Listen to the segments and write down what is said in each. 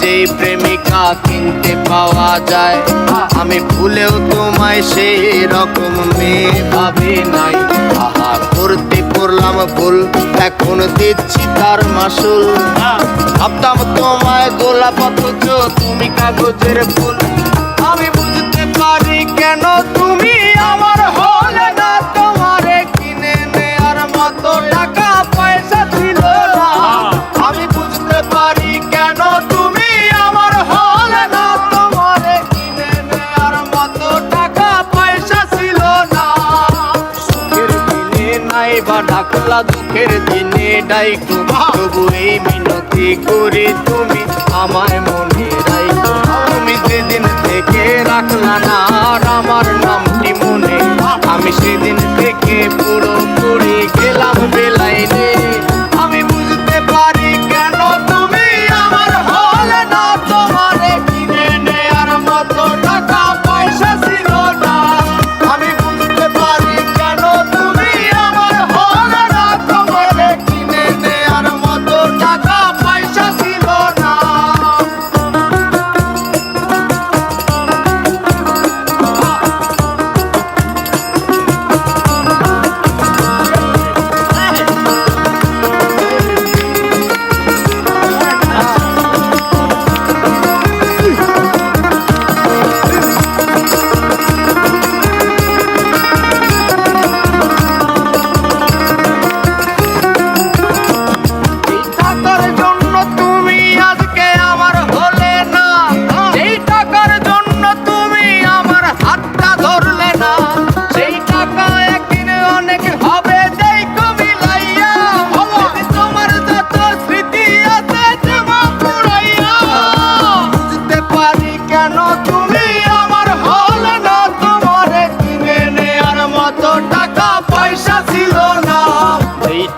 যেই প্রেমিকা কিনতে পাওয়া যায়, আমি ভুলেও তোমায় সেই রকম মেয়ে ভাবি নাই। আহা করতে করলাম ভুল, এখন দিচ্ছি তার মাসুল। ভাবতাম তোমায় গোলাপ অথচ তুমি কাগজের ফুল। বা ডাকলা দুঃখের দিনে ডাইকো। তবু এই মিনতি করি তুমি আমায় মনে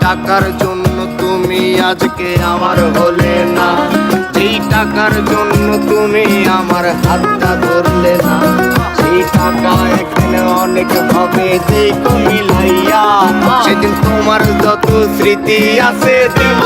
টাকার জন্য তুমি আজকে আমার হলে না। যেই টাকার জন্য তুমি আমার হাতটা ধরলে না। সেই টাকা এখানে অনেক হবে যেই কহিলাইয়া সেদিন তোমার যত স্মৃতি আছে দেব।